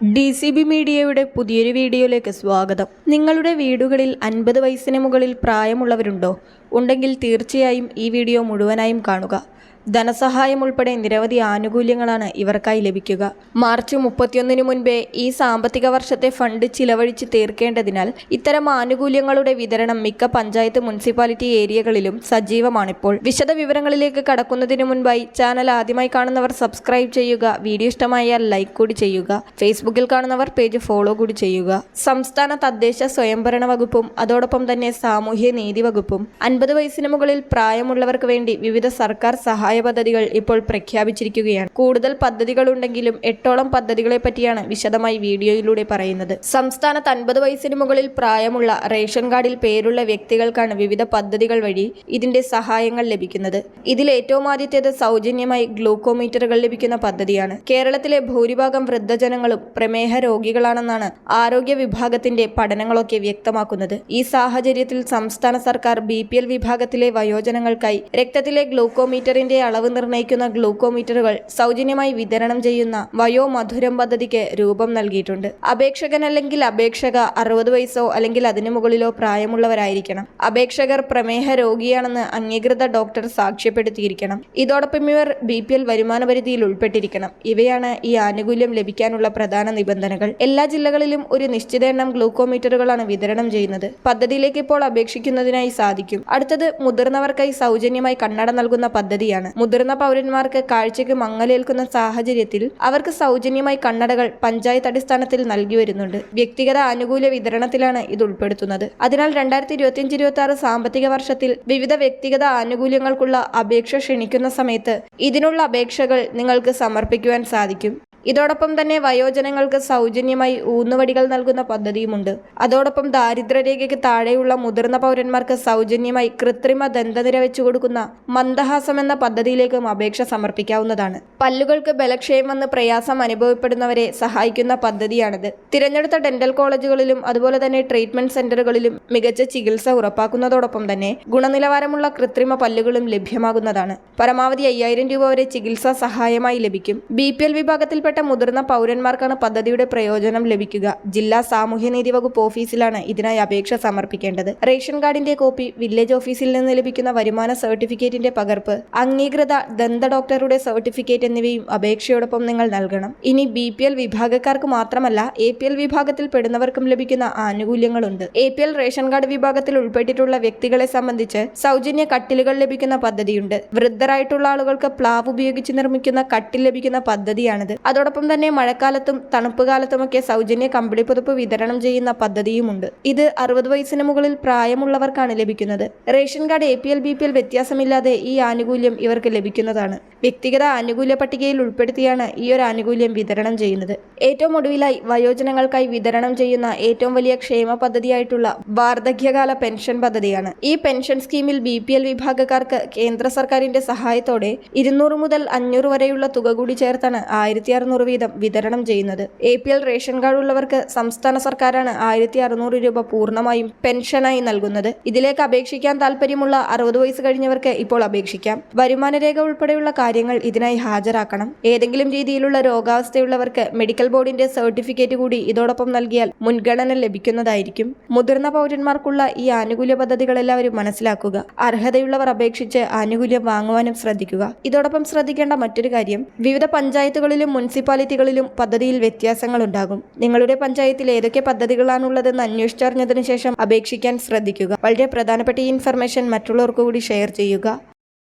D C B മീഡിയയുടെ പുതിയൊരു വീഡിയോയിലേക്ക് സ്വാഗതം. നിങ്ങളുടെ വീടുകളിൽ അൻപത് വയസ്സിന് മുകളിൽ പ്രായമുള്ളവരുണ്ടോ? ഉണ്ടെങ്കിൽ തീർച്ചയായും ഈ വീഡിയോ മുഴുവനായും കാണുക. ധനസഹായം ഉൾപ്പെടെ നിരവധി ആനുകൂല്യങ്ങളാണ് ഇവർക്കായി ലഭിക്കുക. മാർച്ച് മുപ്പത്തിയൊന്നിന് മുൻപേ ഈ സാമ്പത്തിക വർഷത്തെ ഫണ്ട് ചിലവഴിച്ച് തീർക്കേണ്ടതിനാൽ ഇത്തരം ആനുകൂല്യങ്ങളുടെ വിതരണം മിക്ക പഞ്ചായത്ത് മുനിസിപ്പാലിറ്റി ഏരിയകളിലും സജീവമാണിപ്പോൾ. വിശദ വിവരങ്ങളിലേക്ക് കടക്കുന്നതിന് മുൻപായി ചാനൽ ആദ്യമായി കാണുന്നവർ സബ്സ്ക്രൈബ് ചെയ്യുക വീഡിയോ ഇഷ്ടമായാൽ ലൈക്ക് കൂടി ചെയ്യുക ഫേസ്ബുക്കിൽ കാണുന്നവർ പേജ് ഫോളോ കൂടി ചെയ്യുക. സംസ്ഥാന തദ്ദേശ സ്വയംഭരണ വകുപ്പും അതോടൊപ്പം തന്നെ സാമൂഹ്യ നീതി വകുപ്പും അൻപത് വയസ്സിന് മുകളിൽ പ്രായമുള്ളവർക്ക് വേണ്ടി വിവിധ സർക്കാർ സഹായ പദ്ധതികൾ ഇപ്പോൾ പ്രഖ്യാപിച്ചിരിക്കുകയാണ്. കൂടുതൽ പദ്ധതികളുണ്ടെങ്കിലും എട്ടോളം പദ്ധതികളെ പറ്റിയാണ് വിശദമായി വീഡിയോയിലൂടെ പറയുന്നത്. സംസ്ഥാനത്ത് അൻപത് വയസ്സിന് മുകളിൽ പ്രായമുള്ള റേഷൻ കാർഡിൽ പേരുള്ള വ്യക്തികൾക്കാണ് വിവിധ പദ്ധതികൾ വഴി ഇതിന്റെ സഹായങ്ങൾ ലഭിക്കുന്നത്. ഇതിൽ ഏറ്റവും ആദ്യത്തേത് സൗജന്യമായി ഗ്ലൂക്കോമീറ്ററുകൾ ലഭിക്കുന്ന പദ്ധതിയാണ്. കേരളത്തിലെ ഭൂരിഭാഗം വൃദ്ധജനങ്ങളും പ്രമേഹ രോഗികളാണെന്നാണ് ആരോഗ്യ വിഭാഗത്തിന്റെ പഠനങ്ങളൊക്കെ വ്യക്തമാക്കുന്നത്. ഈ സാഹചര്യത്തിൽ സംസ്ഥാന സർക്കാർ ബി വിഭാഗത്തിലെ വയോജനങ്ങൾക്കായി രക്തത്തിലെ ഗ്ലൂക്കോമീറ്ററിന്റെ അളവ് നിർണയിക്കുന്ന ഗ്ലൂക്കോമീറ്ററുകൾ സൗജന്യമായി വിതരണം ചെയ്യുന്ന വയോ മധുരം പദ്ധതിക്ക് രൂപം നൽകിയിട്ടുണ്ട്. അപേക്ഷകൻ അല്ലെങ്കിൽ അപേക്ഷക അറുപത് വയസ്സോ അല്ലെങ്കിൽ അതിനു മുകളിലോ പ്രായമുള്ളവരായിരിക്കണം. അപേക്ഷകർ പ്രമേഹ രോഗിയാണെന്ന് അംഗീകൃത ഡോക്ടർ സാക്ഷ്യപ്പെടുത്തിയിരിക്കണം. ഇതോടൊപ്പം ഇവർ ബി പി എൽ വരുമാന പരിധിയിൽ ഉൾപ്പെട്ടിരിക്കണം. ഇവയാണ് ഈ ആനുകൂല്യം ലഭിക്കാനുള്ള പ്രധാന നിബന്ധനകൾ. എല്ലാ ജില്ലകളിലും ഒരു നിശ്ചിത എണ്ണം ഗ്ലൂക്കോമീറ്ററുകളാണ് വിതരണം ചെയ്യുന്നത്. പദ്ധതിയിലേക്ക് ഇപ്പോൾ അപേക്ഷിക്കുന്നതിനായി സാധിക്കും. അടുത്തത് മുതിർന്നവർക്കായി സൗജന്യമായി കണ്ണട നൽകുന്ന പദ്ധതിയാണ്. മുതിർന്ന പൗരന്മാർക്ക് കാഴ്ചയ്ക്ക് മങ്ങലേൽക്കുന്ന സാഹചര്യത്തിൽ അവർക്ക് സൗജന്യമായി കണ്ണടകൾ പഞ്ചായത്ത് അടിസ്ഥാനത്തിൽ നൽകി വരുന്നുണ്ട്. വ്യക്തിഗത ആനുകൂല്യ വിതരണത്തിലാണ് ഇത് ഉൾപ്പെടുത്തുന്നത്. അതിനാൽ രണ്ടായിരത്തി ഇരുപത്തിയഞ്ച് ഇരുപത്തി ആറ് സാമ്പത്തിക വർഷത്തിൽ വിവിധ വ്യക്തിഗത ആനുകൂല്യങ്ങൾക്കുള്ള അപേക്ഷ ക്ഷണിക്കുന്ന സമയത്ത് ഇതിനുള്ള അപേക്ഷകൾ നിങ്ങൾക്ക് സമർപ്പിക്കുവാൻ സാധിക്കും. ഇതോടൊപ്പം തന്നെ വയോജനങ്ങൾക്ക് സൗജന്യമായി ഊന്നുവടികൾ നൽകുന്ന പദ്ധതിയുമുണ്ട്. അതോടൊപ്പം ദാരിദ്ര്യരേഖയ്ക്ക് താഴെയുള്ള മുതിർന്ന പൗരന്മാർക്ക് സൗജന്യമായി കൃത്രിമ ദന്തനിര വെച്ചു കൊടുക്കുന്ന മന്ദഹാസം എന്ന പദ്ധതിയിലേക്കും അപേക്ഷ സമർപ്പിക്കാവുന്നതാണ്. പല്ലുകൾക്ക് ബലക്ഷയം വന്ന് പ്രയാസം അനുഭവപ്പെടുന്നവരെ സഹായിക്കുന്ന പദ്ധതിയാണിത്. തിരഞ്ഞെടുത്ത ഡെന്റൽ കോളേജുകളിലും അതുപോലെ തന്നെ ട്രീറ്റ്മെന്റ് സെന്ററുകളിലും മികച്ച ചികിത്സ ഉറപ്പാക്കുന്നതോടൊപ്പം തന്നെ ഗുണനിലവാരമുള്ള കൃത്രിമ പല്ലുകളും ലഭ്യമാകുന്നതാണ്. പരമാവധി അയ്യായിരം രൂപ വരെ ചികിത്സാ സഹായമായി ലഭിക്കും. ബി പി വിഭാഗത്തിൽപ്പെട്ട മുതിർന്ന പൗരന്മാർക്കാണ് പദ്ധതിയുടെ പ്രയോജനം ലഭിക്കുക. ജില്ലാ സാമൂഹ്യനീതി വകുപ്പ് ഓഫീസിലാണ് ഇതിനായി അപേക്ഷ സമർപ്പിക്കേണ്ടത്. റേഷൻ കാർഡിന്റെ കോപ്പി വില്ലേജ് ഓഫീസിൽ നിന്ന് ലഭിക്കുന്ന വരുമാന സർട്ടിഫിക്കറ്റിന്റെ പകർപ്പ് അംഗീകൃത ദന്ത ഡോക്ടറുടെ സർട്ടിഫിക്കറ്റ് എന്നിവയും അപേക്ഷയോടൊപ്പം നിങ്ങൾ നൽകണം. ഇനി ബി പി എൽ വിഭാഗക്കാർക്ക് മാത്രമല്ല എ പി എൽ വിഭാഗത്തിൽ പെടുന്നവർക്കും ലഭിക്കുന്ന ആനുകൂല്യങ്ങളുണ്ട്. A P L ration card വിഭാഗത്തിൽ ഉൾപ്പെട്ടിട്ടുള്ള വ്യക്തികളെ സംബന്ധിച്ച് സൗജന്യ കട്ടിലുകൾ ലഭിക്കുന്ന പദ്ധതിയുണ്ട്. വൃദ്ധരായിട്ടുള്ള ആളുകൾക്ക് പ്ലാവ് ഉപയോഗിച്ച് നിർമ്മിക്കുന്ന കട്ടിൽ ലഭിക്കുന്ന പദ്ധതിയാണിത്. അതോടൊപ്പം തന്നെ മഴക്കാലത്തും തണുപ്പ് കാലത്തുമൊക്കെ സൗജന്യ കമ്പിളി പുതപ്പ് വിതരണം ചെയ്യുന്ന പദ്ധതിയുമുണ്ട്. ഇത് അറുപത് വയസ്സിന് മുകളിൽ പ്രായമുള്ളവർക്കാണ് ലഭിക്കുന്നത്. Ration card A P L B P L വ്യത്യാസമില്ലാതെ ഈ ആനുകൂല്യം ഇവർക്ക് ലഭിക്കുന്നതാണ്. വ്യക്തിഗത ആനുകൂല്യ പട്ടികയിൽ ഉൾപ്പെടുത്തിയാണ് ഈ ഒരു ആനുകൂല്യം വിതരണം ചെയ്യുന്നത്. ഏറ്റവും ഒടുവിലായി വയോജനങ്ങൾക്കായി വിതരണം ചെയ്യുന്ന ഏറ്റവും വലിയ ക്ഷേമ പദ്ധതിയായിട്ടുള്ള വാർദ്ധക്യകാല പെൻഷൻ പദ്ധതിയാണ്. ഈ പെൻഷൻ സ്കീമിൽ ബി പി എൽ വിഭാഗക്കാർക്ക് കേന്ദ്ര സർക്കാരിന്റെ സഹായത്തോടെ ഇരുന്നൂറ് മുതൽ അഞ്ഞൂറ് വരെയുള്ള തുക കൂടി ചേർത്താണ് ആയിരത്തി അറുന്നൂറ് വീതം വിതരണം ചെയ്യുന്നത്. A P L ration card ഉള്ളവർക്ക് സംസ്ഥാന സർക്കാരാണ് ആയിരത്തി അറുന്നൂറ് രൂപ പൂർണമായും പെൻഷനായി നൽകുന്നത്. ഇതിലേക്ക് അപേക്ഷിക്കാൻ താല്പര്യമുള്ള അറുപത് വയസ്സ് കഴിഞ്ഞവർക്ക് ഇപ്പോൾ അപേക്ഷിക്കാം. വരുമാനരേഖ ഉൾപ്പെടെയുള്ള കാര്യങ്ങൾ ഇതിനായി ഹാജരാക്കണം. ഏതെങ്കിലും രീതിയിലുള്ള രോഗാവസ്ഥയുള്ളവർക്ക് മെഡിക്കൽ ബോർഡിന്റെ സർട്ടിഫിക്കറ്റ് കൂടി ഇതോടൊപ്പം നൽകിയാൽ മുൻഗണന ലഭിക്കുന്നതായിരിക്കും. മുതിർന്ന പൗരന്മാർക്കുള്ള ഈ ആനുകൂല്യ പദ്ധതികൾ എല്ലാവരും മനസ്സിലാക്കുക. അർഹതയുള്ളവർ അപേക്ഷിച്ച് ആനുകൂല്യം വാങ്ങുവാനും ശ്രദ്ധിക്കുക. ഇതോടൊപ്പം ശ്രദ്ധിക്കേണ്ട മറ്റൊരു കാര്യം വിവിധ പഞ്ചായത്തുകളിലും മുനിസിപ്പാലിറ്റികളിലും പദ്ധതിയിൽ വ്യത്യാസങ്ങളുണ്ടാകും. നിങ്ങളുടെ പഞ്ചായത്തിൽ ഏതൊക്കെ പദ്ധതികളാണുള്ളതെന്ന് അന്വേഷിച്ചറിഞ്ഞതിനു ശേഷം അപേക്ഷിക്കാൻ ശ്രദ്ധിക്കുക. വളരെ പ്രധാനപ്പെട്ട ഈ ഇൻഫർമേഷൻ മറ്റുള്ളവർക്ക് കൂടി ഷെയർ ചെയ്യുക.